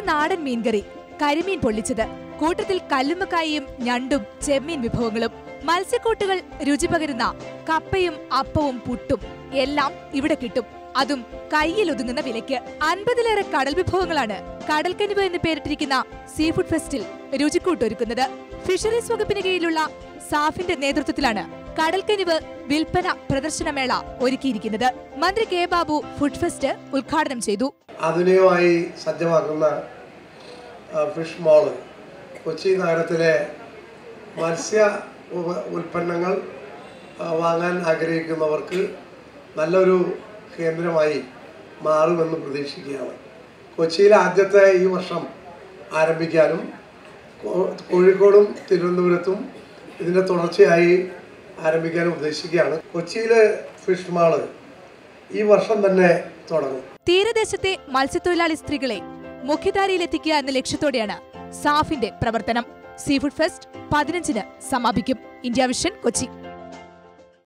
നാടൻ മീൻകറി കരിമീൻ പൊള്ളിച്ചത് കൂട്ടത്തിൽ കല്ലുമ്മക്കായയും ഞണ്ടും ചെമ്മീൻ വിഭവങ്ങളും. മത്സ്യക്കൂട്ടുകൾ രുചി പകരുന്ന കപ്പയും അപ്പവും പുട്ടും എല്ലാം ഇവിടെ കിട്ടും. അതും കയ്യിൽ ഒതുങ്ങുന്ന വിലയ്ക്ക്. അൻപതിലേറെ കടൽ വിഭവങ്ങളാണ് കടൽക്കനിവ് എന്ന് പേരിട്ടിരിക്കുന്ന സീ ഫുഡ് ഫെസ്റ്റിൽ രുചിക്കൂട്ടൊരുക്കുന്നത്. ഫിഷറീസ് വകുപ്പിന് കീഴിലുള്ള സാഫിന്റെ നേതൃത്വത്തിലാണ് കടൽക്കനിവ് വിൽപ്പന പ്രദർശനമേള ഒരുക്കിയിരിക്കുന്നത് മന്ത്രി കെ ബാബു ഫുഡ് ഫെസ്റ്റ് ഉദ്ഘാടനം ചെയ്തു. ആധുനികമായി സജ്ജമാക്കുന്ന ഫിഷ് മോൾ കൊച്ചി നഗരത്തിലെ മത്സ്യ ഉൽപ്പന്നങ്ങൾ വാങ്ങാൻ ആഗ്രഹിക്കുന്നവർക്ക് നല്ലൊരു കേന്ദ്രമായി മാറുമെന്ന് പ്രതീക്ഷിക്കുകയാണ്. കൊച്ചിയിൽ ആദ്യത്തെ ഈ വർഷം ആരംഭിക്കാനും കോഴിക്കോടും തിരുവനന്തപുരത്തും ഇതിന്റെ തുടർച്ചയായി ആരംഭിക്കാനും ഉദ്ദേശിക്കുകയാണ്. കൊച്ചിയിലെ ഫിഷ് മാൾ ഈ വർഷം തന്നെ തുടങ്ങും. തീരദേശത്തെ മത്സ്യത്തൊഴിലാളി സ്ത്രീകളെ മുഖ്യധാരയിലെത്തിക്കുക എന്ന ലക്ഷ്യത്തോടെയാണ് സാഫിന്റെ പ്രവർത്തനം. സീഫുഡ് ഫെസ്റ്റ് പതിനഞ്ചിന് സമാപിക്കും. India Vision Kochi.